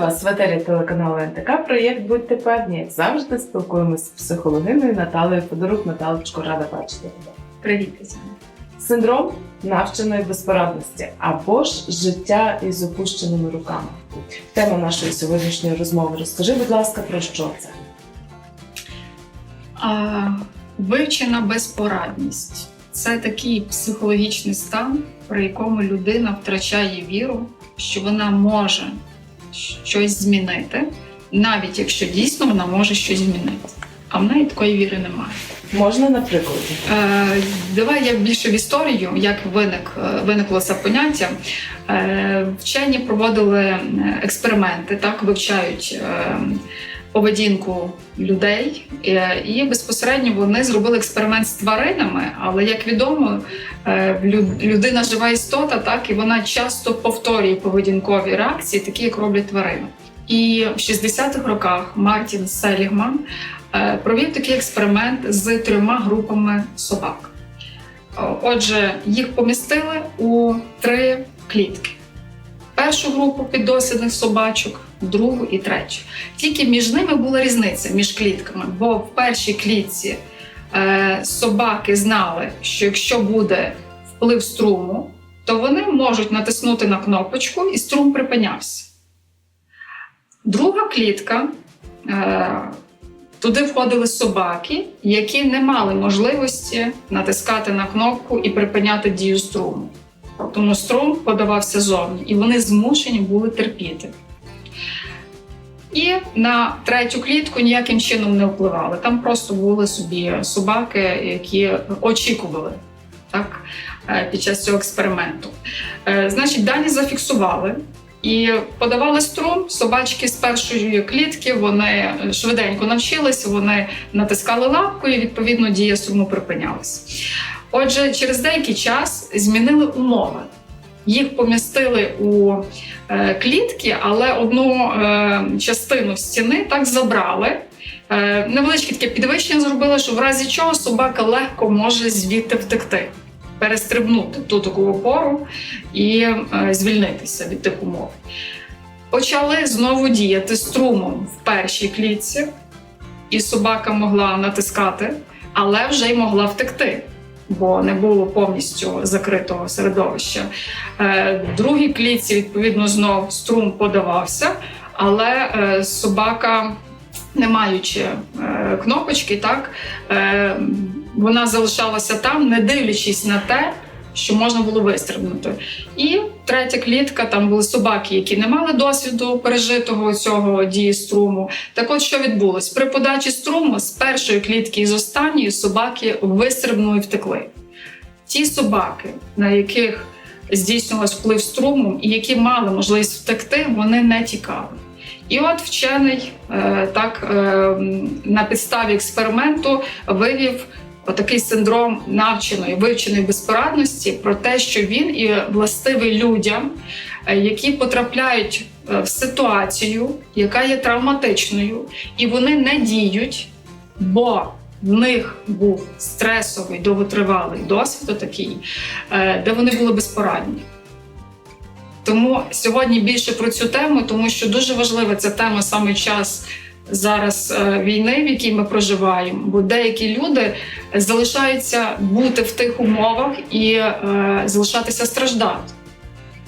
Вас в етері телеканалу НТК. Проєкт Будьте певні. Як завжди спілкуємося з психологиною Наталею Федорук. Наталочко, рада бачити тебе. Привіт, Тетяна. Синдром навченої безпорадності або ж життя із опущеними руками. Тема нашої сьогоднішньої розмови. Розкажи, будь ласка, про що це? А, вивчена безпорадність це такий психологічний стан, при якому людина втрачає віру, що вона може щось змінити, навіть якщо дійсно вона може щось змінити. А в неї такої віри немає. Можна на прикладі? Е, давай я більше в історію, як виник, е, виникло це поняття. Е, вчені проводили експерименти, так вивчають е, поведінку людей, е, і безпосередньо вони зробили експеримент з тваринами. Але як відомо, е, людина жива істота, так і вона часто повторює поведінкові реакції, такі як роблять тварини. І в 60-х роках Мартін Селігман е, провів такий експеримент з трьома групами собак. Отже, їх помістили у три клітки. Першу групу піддослідних собачок, другу і третю. Тільки між ними була різниця між клітками, бо в першій клітці е, собаки знали, що якщо буде вплив струму, то вони можуть натиснути на кнопочку і струм припинявся. Друга клітка. Е, Туди входили собаки, які не мали можливості натискати на кнопку і припиняти дію струму. Тому струм подавався зовні, і вони змушені були терпіти. І на третю клітку ніяким чином не впливали. Там просто були собі собаки, які очікували так, е, під час цього експерименту. Е, Значить, дані зафіксували. І подавали струм, собачки з першої клітки вони швиденько навчилися, вони натискали лапку, і відповідно дія струму припинялася. Отже, через деякий час змінили умови. Їх помістили у е, клітки, але одну е, частину стіни так забрали. Е, невеличке таке підвищення зробили, що в разі чого собака легко може звідти втекти, перестрибнути ту таку опору і звільнитися від тих умов. Почали знову діяти струмом в першій клітці, і собака могла натискати, але вже й могла втекти, бо не було повністю закритого середовища. Е, другій клітці, відповідно, знов струм подавався, але е, собака, не маючи е, кнопочки, так, вона залишалася там, не дивлячись на те, що можна було вистрибнути. І третя клітка, там були собаки, які не мали досвіду пережитого цього дії струму. Так от що відбулось? При подачі струму з першої клітки і з останньої собаки вистрибнули і втекли. Ті собаки, на яких здійснювався вплив струму, і які мали можливість втекти, вони не тікали. І от вчений е, так е, на підставі експерименту вивів отакий синдром навченої вивченої безпорадності про те, що він і властивий людям, е, які потрапляють е, в ситуацію, яка є травматичною, і вони не діють, бо в них був стресовий довготривалий досвід, такий, де вони були безпорадні. Тому сьогодні більше про цю тему, тому що дуже важлива ця тема саме час зараз е, війни, в якій ми проживаємо, бо деякі люди залишаються бути в тих умовах і е, залишатися страждати.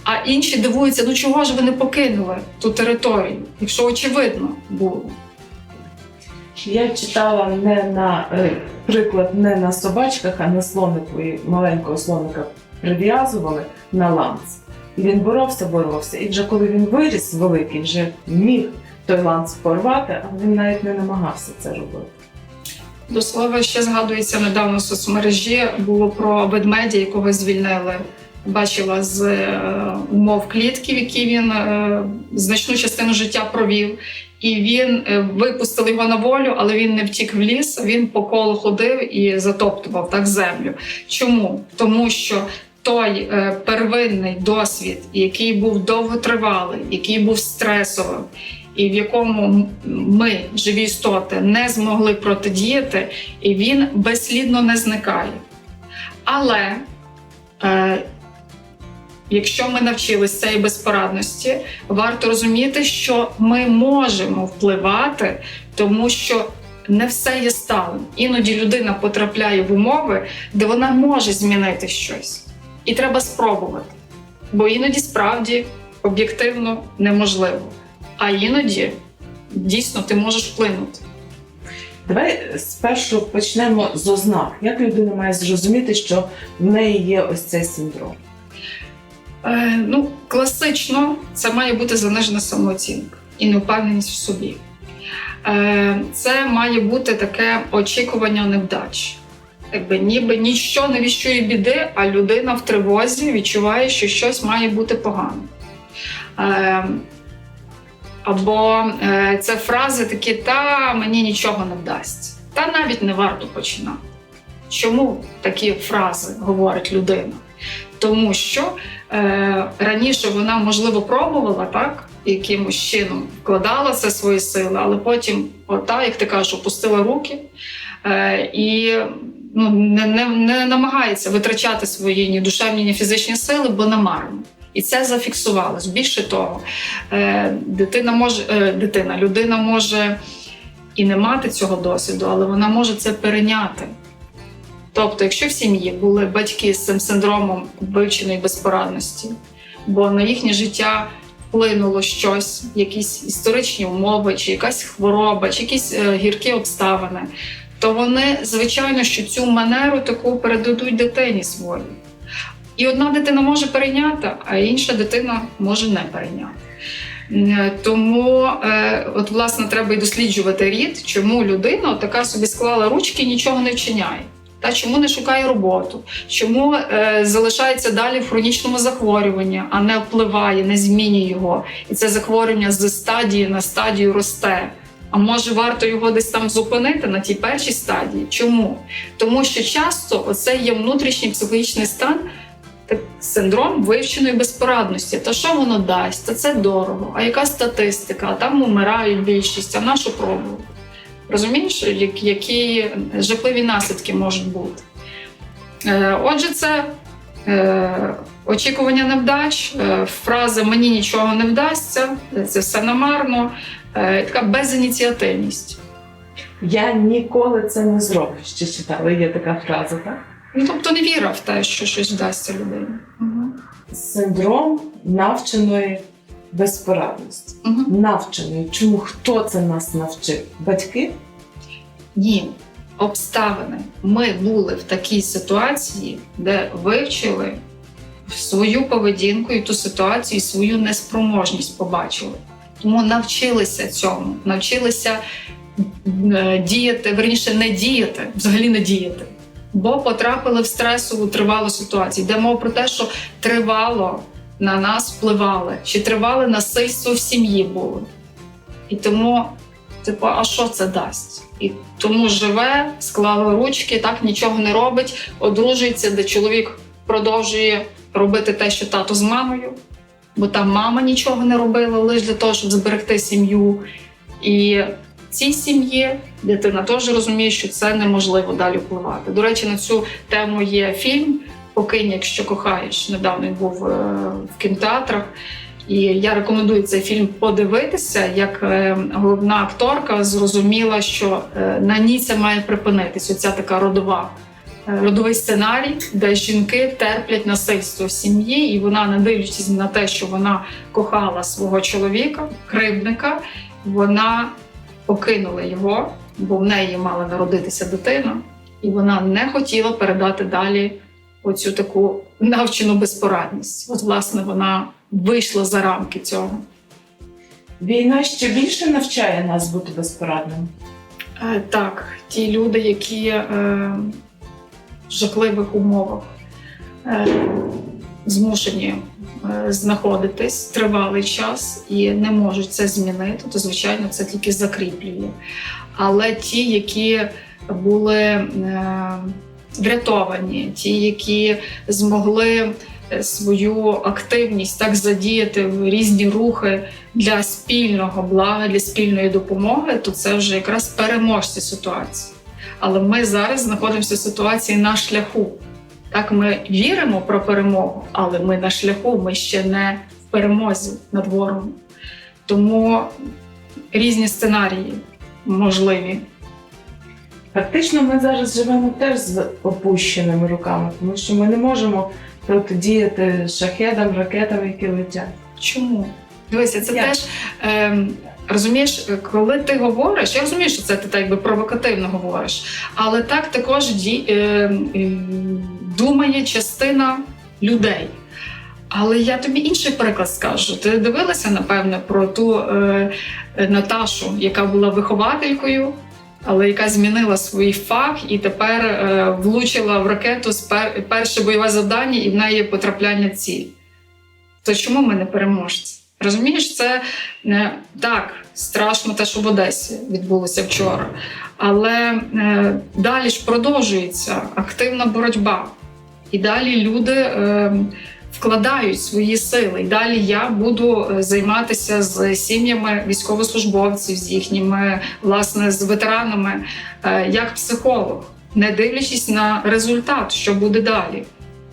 А інші дивуються, ну чого ж ви не покинули ту територію, якщо очевидно було. Я читала не на е, приклад не на собачках, а на слонику. І маленького слоника прив'язували на ланц. І він боровся, боровся. І вже коли він виріс великий, вже міг той ланц порвати, а він навіть не намагався це робити. До слова, ще згадується недавно в соцмережі було про ведмедя, якого звільнили. Бачила з е, умов клітки, в якій він е, значну частину життя провів. І він е, випустили його на волю, але він не втік в ліс. Він по колу ходив і затоптував так землю. Чому? Тому що той первинний досвід, який був довготривалий, який був стресовим, і в якому ми, живі істоти, не змогли протидіяти, і він безслідно не зникає. Але е, якщо ми навчилися цієї безпорадності, варто розуміти, що ми можемо впливати, тому що не все є сталим. Іноді людина потрапляє в умови, де вона може змінити щось, і треба спробувати. Бо іноді справді об'єктивно неможливо, а іноді дійсно ти можеш вплинути. Давай спершу почнемо з ознак. Як людина має зрозуміти, що в неї є ось цей синдром? Е, ну, класично це має бути занижена самооцінка і невпевненість в собі. Е, це має бути таке очікування невдач. Якби ніби ніщо не віщує біди, а людина в тривозі відчуває, що щось має бути погано. Е, або е, це фрази такі: та мені нічого не вдасться, та навіть не варто починати. Чому такі фрази говорить людина? Тому що е, раніше вона, можливо, пробувала так, якимось чином вкладала це свої сили, але потім, ота, як ти кажеш, опустила руки е, і ну, не, не, не намагається витрачати свої ні душевні, ні фізичні сили, бо намарно. І це зафіксувалось. Більше того, е, дитина може, е, дитина, людина може і не мати цього досвіду, але вона може це перейняти. Тобто, якщо в сім'ї були батьки з цим синдромом вивченої безпорадності, бо на їхнє життя вплинуло щось, якісь історичні умови, чи якась хвороба, чи якісь е, гіркі обставини, то вони, звичайно, що цю манеру таку передадуть дитині своїй. І одна дитина може перейняти, а інша дитина може не перейняти. Е, Тому, е, от, власне, треба і досліджувати рід, чому людина така собі склала ручки і нічого не вчиняє. Та чому не шукає роботу? Чому е, залишається далі в хронічному захворюванні, а не впливає, не змінює його? І це захворювання з стадії на стадію росте. А може варто його десь там зупинити на тій першій стадії? Чому? Тому що часто оце є внутрішній психологічний стан, синдром вивченої безпорадності. Та що воно дасть? Та це дорого. А яка статистика? Там умирають більшість, а на що пробувати? Розумієш, які жахливі наслідки можуть бути? Е, Отже, це е, очікування невдач, е, фраза мені нічого не вдасться, це все намарно, така безініціативність. Я ніколи це не зроблю. Ще читала, є така фраза, так? Ну, тобто не віра в те, що щось вдасться людині. Угу. Синдром навченої безпорадності. Угу. Навченої. Чому хто це нас навчив? Батьки? Ні, обставини. Ми були в такій ситуації, де вивчили свою поведінку і ту ситуацію, і свою неспроможність побачили. Тому навчилися цьому, навчилися е, діяти, верніше не діяти, взагалі не діяти. Бо потрапили в стресову тривалу ситуацію. Йде мова про те, що тривало на нас впливали, чи тривале насильство в сім'ї було. І тому, типу, а що це дасть? І тому живе, склала ручки, так нічого не робить, одружується, де чоловік продовжує робити те, що тато з мамою, бо там мама нічого не робила лише для того, щоб зберегти сім'ю. І цій сім'ї дитина теж розуміє, що це неможливо далі впливати. До речі, на цю тему є фільм Покинь, якщо кохаєш. Недавно він був е, в кінотеатрах. І я рекомендую цей фільм подивитися, як е, головна акторка зрозуміла, що е, на ній це має припинитись. Оця така родова. Родовий сценарій, де жінки терплять насильство в сім'ї, і вона, не дивлячись на те, що вона кохала свого чоловіка, кривдника, вона покинула його, бо в неї мала народитися дитина, і вона не хотіла передати далі оцю таку навчену безпорадність. От, власне, вона вийшла за рамки цього. Війна ще більше навчає нас бути безпорадними. Е, Так, ті люди, які е, в жахливих умовах е, змушені знаходитись тривалий час і не можуть це змінити, то звичайно це тільки закріплює. Але ті, які були е, врятовані, ті, які змогли е, свою активність так задіяти в різні рухи для спільного блага, для спільної допомоги, то це вже якраз переможці ситуації. Але ми зараз знаходимося в ситуації на шляху Так, ми віримо про перемогу, але ми на шляху, ми ще не в перемозі над ворогом. Тому різні сценарії можливі. Фактично, ми зараз живемо теж з опущеними руками, тому що ми не можемо протидіяти шахедам, ракетам, які летять. Чому? Дивися, це Як? теж ем, розумієш, коли ти говориш, я розумію, що це ти так якби провокативно говориш, але так також ді, ем, ем, думає частина людей. Але я тобі інший приклад скажу. Ти дивилася, напевне, про ту е, е, Наташу, яка була вихователькою, але яка змінила свій фах і тепер е, влучила в ракету з пер, перше бойове завдання, і в неї потрапляння ціль. То чому ми не переможці? Розумієш, це не так страшно те, що в Одесі відбулося вчора. Але е, далі ж продовжується активна боротьба. І далі люди е, вкладають свої сили. І далі я буду е, займатися з сім'ями військовослужбовців, з їхніми, власне, з ветеранами, е, як психолог, не дивлячись на результат, що буде далі.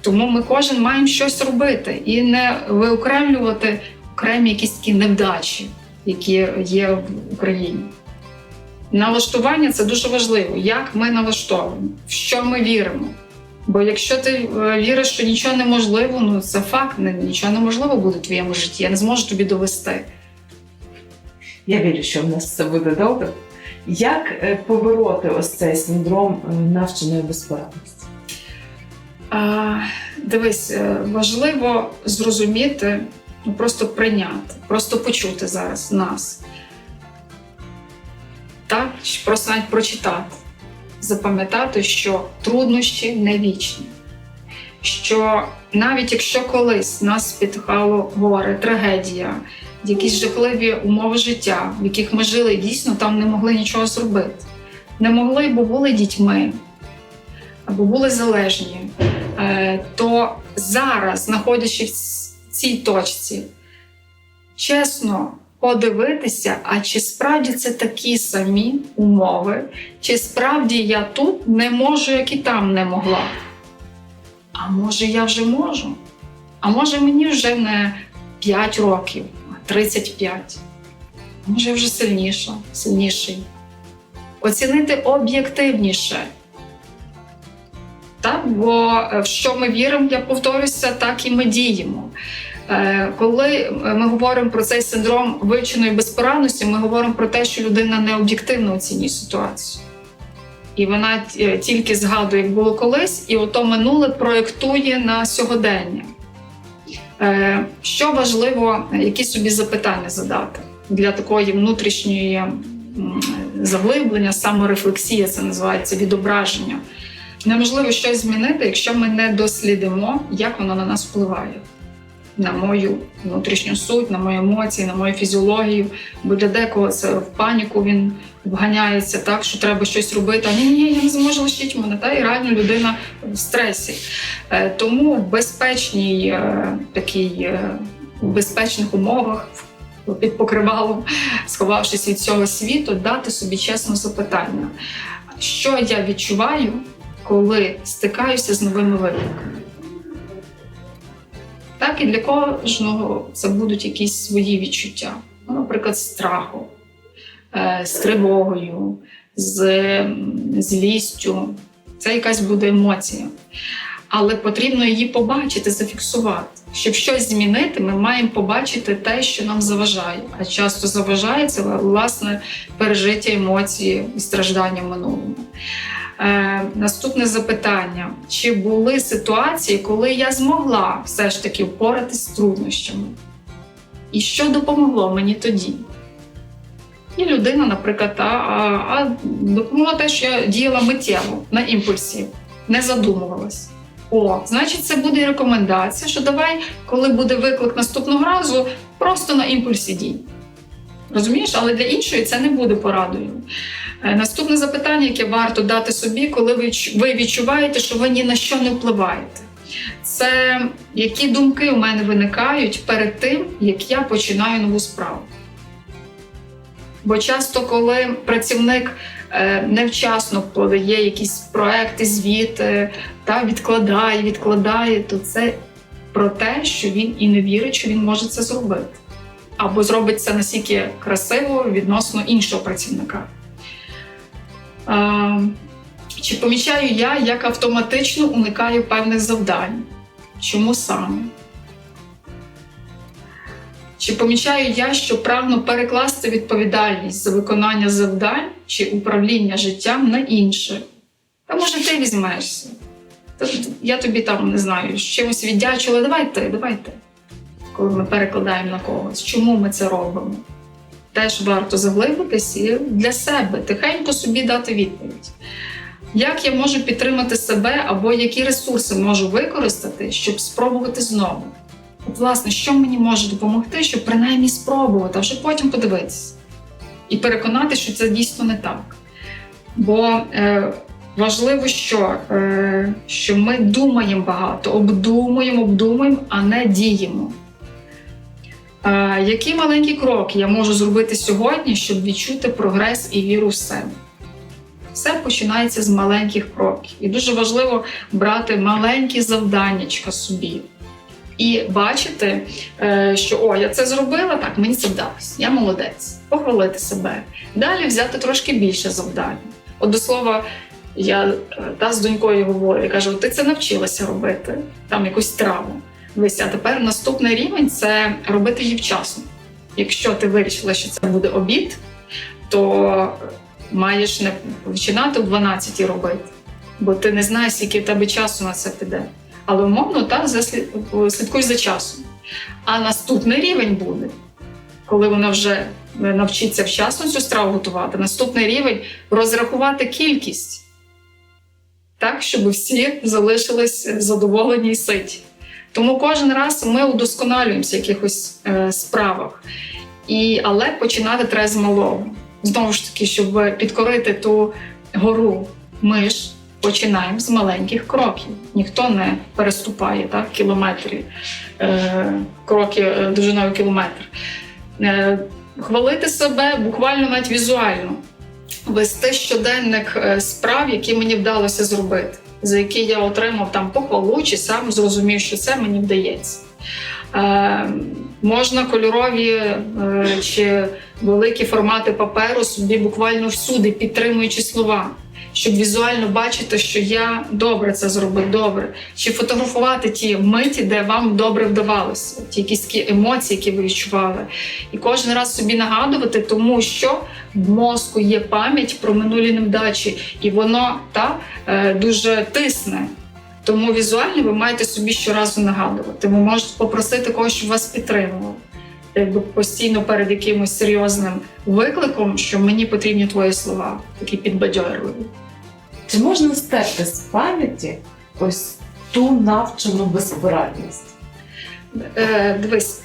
Тому ми кожен маємо щось робити і не виокремлювати окремі якісь такі невдачі, які є в Україні. Налаштування це дуже важливо. Як ми налаштовуємо, в що ми віримо. Бо якщо ти е, віриш, що нічого неможливо, ну це факт, нічого неможливо буде в твоєму житті. Я не зможу тобі довести. Я вірю, що в нас все буде добре. Як е, побороти ось цей синдром е, навченої безпорадності? А, дивись, важливо зрозуміти, ну просто прийняти, просто почути зараз нас. Так, просто навіть прочитати, запам'ятати, що труднощі не вічні. Що навіть якщо колись нас спіткало горе, трагедія, якісь жахливі умови життя, в яких ми жили, дійсно там не могли нічого зробити. Не могли, бо були дітьми, або були залежні, е, то зараз, знаходячись цій точці, чесно подивитися, а чи справді це такі самі умови, чи справді я тут не можу, як і там не могла. А може, я вже можу? А може мені вже не 5 років, а 35. Може, вже сильніша, сильніший. Оцінити об'єктивніше. Так, бо е, в що ми віримо, я повторюся, так і ми діємо. Е, Коли ми говоримо про цей синдром вивченої безпорадності, ми говоримо про те, що людина не об'єктивно оцінює ситуацію. І вона е, тільки згадує, як було колись, і ото минуле проєктує на сьогодення. Е, Що важливо, які собі запитання задати для такої внутрішньої заглиблення, саморефлексія, це називається відображення. Неможливо щось змінити, якщо ми не дослідимо, як воно на нас впливає. На мою внутрішню суть, на мої емоції, на мою фізіологію. Бо для декого це в паніку він вганяється так, що треба щось робити. А ні, ні, я не зможу лишити мене. Та і реально людина в стресі. Е, Тому в безпечній е, такій е, безпечних умовах під покривалом, сховавшись від цього світу, дати собі чесне запитання, що я відчуваю, коли стикаюся з новими викликами. Так і для кожного це будуть якісь свої відчуття. Ну, наприклад, з страху, е, з тривогою, з злістю. Це якась буде емоція. Але потрібно її побачити, зафіксувати. Щоб щось змінити, ми маємо побачити те, що нам заважає. А часто заважає це власне пережиття емоції і страждання в минулому. Е, наступне запитання: чи були ситуації, коли я змогла все ж таки впоратись з труднощами? І що допомогло мені тоді? І людина, наприклад, а, а, а допомогло те, що я діяла миттєво на імпульсі, не задумувалась. О, значить, це буде рекомендація, що давай, коли буде виклик наступного разу, просто на імпульсі дій. Розумієш, але для іншої це не буде порадою. Е, Наступне запитання, яке варто дати собі, коли ви відч- ви відчуваєте, що ви ні на що не впливаєте. Це які думки у мене виникають перед тим, як я починаю нову справу. Бо часто, коли працівник е, невчасно подає якісь проекти, звіти, та відкладає, відкладає, то це про те, що він і не вірить, що він може це зробити. Або зробить це настільки красиво відносно іншого працівника. Чи помічаю я, як автоматично уникаю певних завдань? Чому саме? Чи помічаю я, що прагну перекласти відповідальність за виконання завдань чи управління життям на інше? Та може ти візьмешся? Я тобі там не знаю, з чимось віддячила, давай ти, давай ти. Коли ми перекладаємо на когось, чому ми це робимо? Теж варто заглибитись і для себе тихенько собі дати відповідь. Як я можу підтримати себе або які ресурси можу використати, щоб спробувати знову? От, власне, що мені може допомогти, щоб принаймні спробувати, а вже потім подивитися і переконати, що це дійсно не так. Бо е, важливо, що, е, що ми думаємо багато, обдумуємо, обдумуємо, а не діємо. Які маленькі кроки я можу зробити сьогодні, щоб відчути прогрес і віру в себе? Все починається з маленьких кроків. І дуже важливо брати маленькі завданнячка собі. І бачити, е, що о, я це зробила, так, мені це вдалося, я молодець, похвалити себе. Далі взяти трошки більше завдань. От до слова, я е, та з донькою говорю, я кажу, ти це навчилася робити, там якусь травму. А тепер наступний рівень це робити її вчасно. Якщо ти вирішила, що це буде обід, то маєш не починати о 12 робити, бо ти не знаєш, скільки в тебе часу на це піде. Але умовно так слідкуй за часом. А наступний рівень буде, коли вона вже навчиться вчасно цю страву готувати. Наступний рівень розрахувати кількість, так, щоб всі залишились задоволені і ситі. Тому кожен раз ми удосконалюємося в якихось е, справах. І, але починати треба з малого. Знову ж таки, щоб підкорити ту гору, ми ж починаємо з маленьких кроків. Ніхто не переступає так, кілометрі, е, кроки е, довжиною кілометр. Е, хвалити себе буквально навіть візуально, вести щоденник е, справ, які мені вдалося зробити, за які я отримав там похвалу, чи сам зрозумів, що це мені вдається. Е, можна кольорові е, чи великі формати паперу собі буквально всюди підтримуючи слова, щоб візуально бачити, що я добре це зробив, добре. Чи фотографувати ті миті, де вам добре вдавалося, ті якісь емоції, які ви відчували. І кожен раз собі нагадувати, тому що в мозку є пам'ять про минулі невдачі, і воно та, е, дуже тисне. Тому візуально ви маєте собі щоразу нагадувати. Ви можете попросити когось, щоб вас підтримував. Якби постійно перед якимось серйозним викликом, що мені потрібні твої слова, такі підбадьорливі. Чи можна стерти з пам'яті ось ту навчену безпорадність? Е, дивись,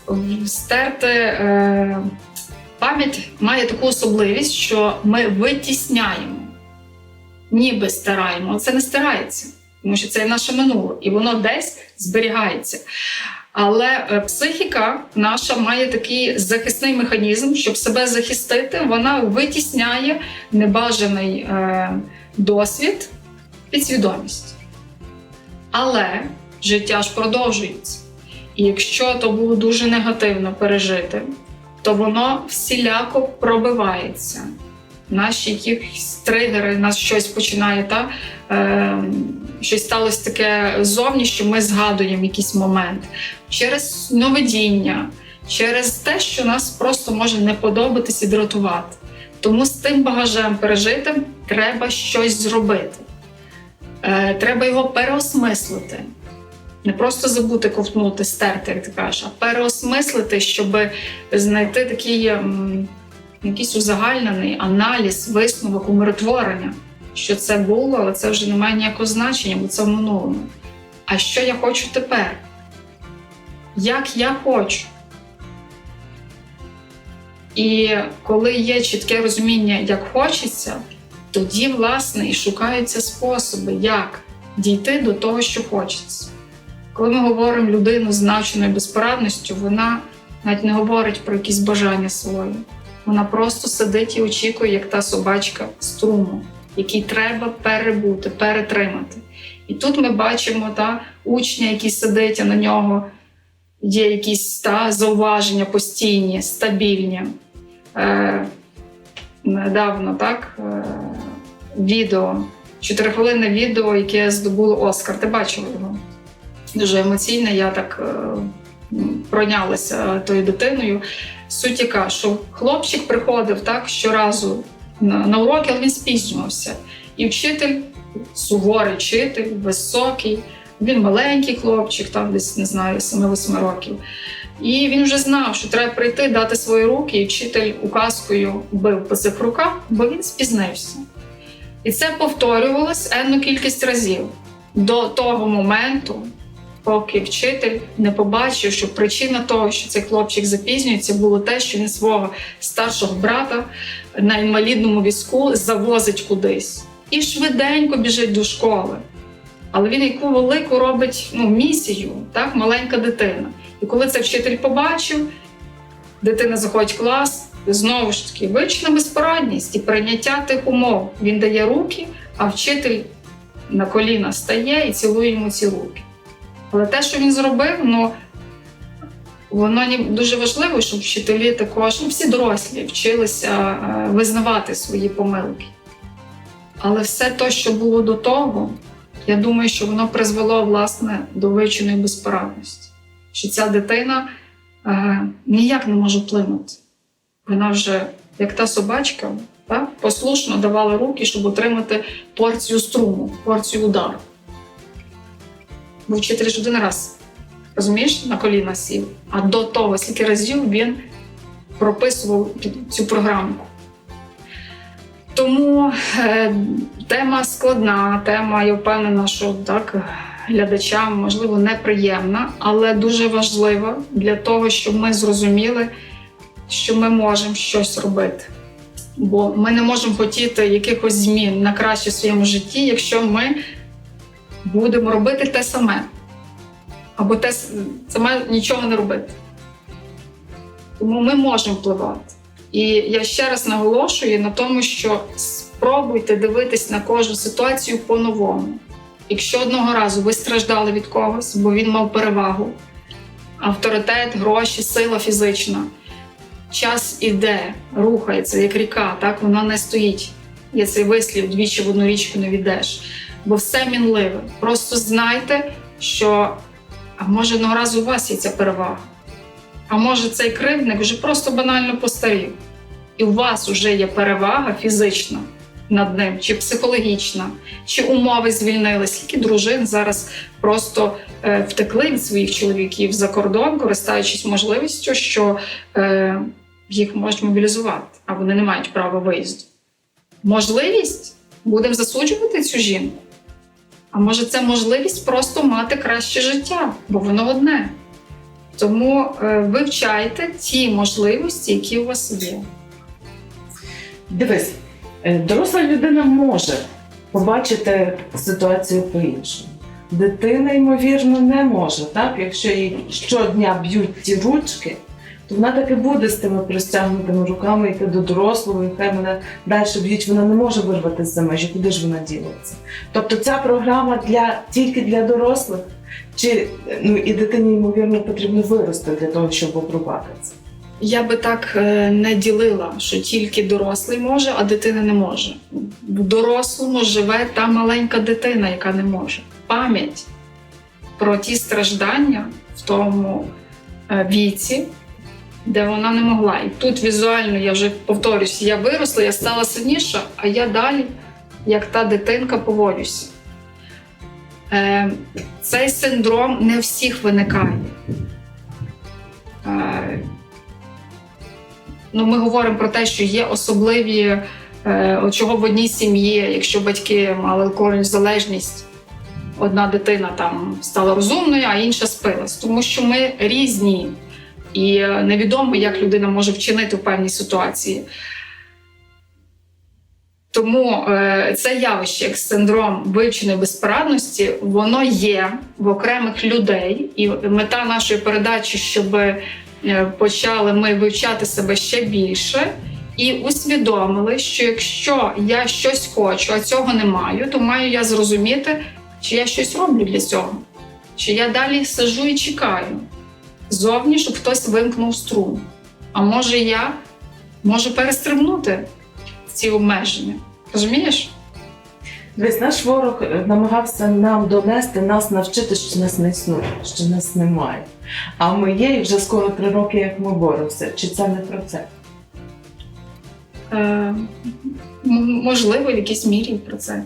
стерти е, пам'ять має таку особливість, що ми витісняємо, ніби стираємо, це не стирається, тому що це наше минуле, і воно десь зберігається. Але е, психіка наша має такий захисний механізм, щоб себе захистити, вона витісняє небажаний е, досвід, підсвідомість. Але життя ж продовжується. І якщо то було дуже негативно пережити, то воно всіляко пробивається. Наші якісь тригери, нас щось починає, та, е, щось сталося таке зовні, що ми згадуємо якийсь момент через новидіння, через те, що нас просто може не подобатись і дратувати. Тому з тим багажем пережитим треба щось зробити. Е, треба його переосмислити. Не просто забути, ковтнути, стерти, як ти кажеш, а переосмислити, щоб знайти такий якийсь узагальнений аналіз, висновок, умиротворення, що це було, але це вже не має ніякого значення, бо це в минулому. А що я хочу тепер? Як я хочу? І коли є чітке розуміння, як хочеться, тоді, власне, і шукаються способи, як дійти до того, що хочеться. Коли ми говоримо людину з навченою безпорадністю, вона навіть не говорить про якісь бажання свої. Вона просто сидить і очікує, як та собачка струму, який треба перебути, перетримати. І тут ми бачимо та, учня, який сидить, на нього є якісь та, зауваження постійні, стабільні. Е, недавно так, е, відео, чотирихвилинне відео, яке здобуло Оскар. Ти бачила його? Дуже емоційне, я так е, пройнялася тою дитиною. Суть яка, що хлопчик приходив так щоразу на, уроки, але він спізнювався. І вчитель, суворий вчитель, високий, він маленький хлопчик, там десь не знаю, 7-8 років. І він вже знав, що треба прийти, дати свої руки, і вчитель указкою бив по цих руках, бо він спізнився. І це повторювалось енну кількість разів до того моменту, поки вчитель не побачив, що причина того, що цей хлопчик запізнюється, було те, що він свого старшого брата на інвалідному візку завозить кудись і швиденько біжить до школи. Але він яку велику робить ну, місію, так, маленька дитина. І коли це вчитель побачив, дитина заходить в клас, знову ж таки, вична безпорадність і прийняття тих умов. Він дає руки, а вчитель на коліна стає і цілує йому ці руки. Але те, що він зробив, ну воно дуже важливо, щоб вчителі також, ну всі дорослі, вчилися е, визнавати свої помилки. Але все те, що було до того, я думаю, що воно призвело власне до виченої безпорадності. Що ця дитина е, ніяк не може вплинути. Вона вже, як та собачка, так, послушно давала руки, щоб отримати порцію струму, порцію удару. Бо вчитель ж один раз, розумієш, на коліна сів. А до того, скільки разів він прописував цю програму. Тому е, тема складна, тема, я впевнена, що так глядачам можливо неприємна, але дуже важлива для того, щоб ми зрозуміли, що ми можемо щось робити. Бо ми не можемо хотіти якихось змін на краще в своєму житті, якщо ми будемо робити те саме. Або те саме нічого не робити. Тому ми можемо впливати. І я ще раз наголошую на тому, що спробуйте дивитись на кожну ситуацію по-новому. Якщо одного разу ви страждали від когось, бо він мав перевагу, авторитет, гроші, сила фізична. Час іде, рухається, як ріка, так вона не стоїть. Є цей вислів двічі в одну річку не відеш, бо все мінливе. Просто знайте, що а може одного разу у вас є ця перевага. А може цей кривдник вже просто банально постарів. І у вас вже є перевага фізична над ним, чи психологічна, чи умови звільнились. Скільки дружин зараз просто е, втекли від своїх чоловіків за кордон, користуючись можливістю, що е, їх можуть мобілізувати, а вони не мають права виїзду. Можливість будемо засуджувати цю жінку. А може, це можливість просто мати краще життя, бо воно одне. Тому е, вивчайте ті можливості, які у вас є. Дивись, доросла людина може побачити ситуацію по-іншому. Дитина, ймовірно, не може, так? Якщо їй щодня б'ють ті ручки, то вона таки буде з тими простягнутими руками йти до дорослого, і хай мене далі б'ють, вона не може вирватися за межі, куди ж вона ділиться. Тобто ця програма для, тільки для дорослих, чи ну, і дитині, ймовірно, потрібно вирости для того, щоб обрубати. Я би так е, не ділила, що тільки дорослий може, а дитина не може. В дорослому живе та маленька дитина, яка не може. Пам'ять про ті страждання в тому е, віці, де вона не могла. І тут візуально я вже повторюсь, я виросла, я стала сильніша, а я далі, як та дитинка, поводюся. Е, Цей синдром не всіх виникає. Ну, ми говоримо про те, що є особливі, е, от чого в одній сім'ї, якщо батьки мали алкогольну залежність, одна дитина там стала розумною, а інша спилась. Тому що ми різні, і невідомо, як людина може вчинити в певній ситуації. Тому е, це явище, як синдром вивченої безпорадності, воно є в окремих людей, і мета нашої передачі, щоб почали ми вивчати себе ще більше і усвідомили, що якщо я щось хочу, а цього не маю, то маю я зрозуміти, чи я щось роблю для цього, чи я далі сижу і чекаю зовні, щоб хтось вимкнув струм. А може я можу перестрибнути ці обмеження. Розумієш? Дивись, наш ворог е, намагався нам донести, нас навчити, що нас не існує, що нас немає. А ми є і вже скоро три роки, як ми боремося. Чи це не про це? Е, можливо, в якійсь мірі про це.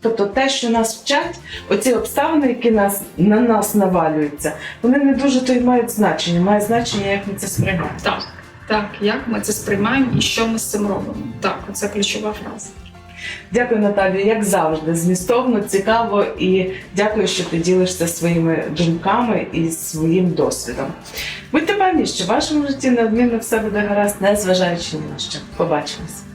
Тобто те, що нас вчать, оці обставини, які нас, на нас навалюються, вони не дуже то й мають значення. Має значення, як ми це сприймаємо. Так, так, як ми це сприймаємо і що ми з цим робимо. Так, це ключова фраза. Дякую, Наталі, як завжди, змістовно, цікаво і дякую, що ти ділишся своїми думками і своїм досвідом. Будьте певні, що в вашому житті неодмінно все буде гаразд, незважаючи ні на що. Побачимось.